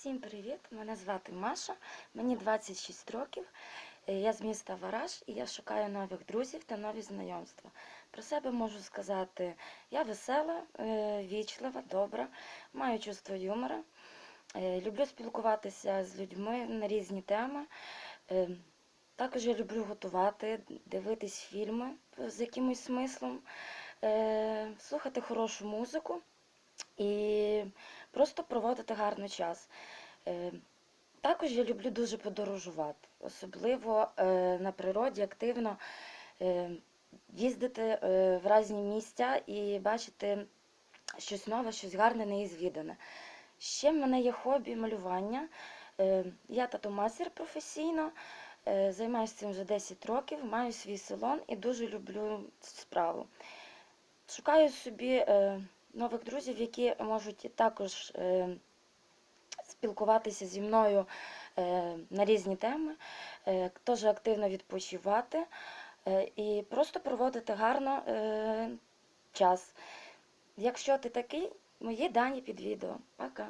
Всім привіт! Мене звати Маша, мені 26 років. Е, Я з міста Вараж і я шукаю нових друзів та нові знайомства. Про себе можу сказати, я весела, е, вічлива, добра, маю чувство юмора. Е, Люблю спілкуватися з людьми на різні теми. Також я люблю готувати, дивитись фільми з якимось смислом, слухати хорошу музику і просто проводити гарний час. Е, Також я люблю дуже подорожувати, особливо е, на природі активно е, їздити в різні місця і бачити щось нове, щось гарне, неізвідане. Ще в мене є хобі малювання. Я тату-мастер професійно, займаюся цим вже 10 років, маю свій салон і дуже люблю цю справу. Шукаю собі нових друзів, які можуть також е, спілкуватися зі мною е, на різні теми, е, теж активно відпочивати і просто проводити гарно час. Якщо ти такий, мої дані під відео. Пока.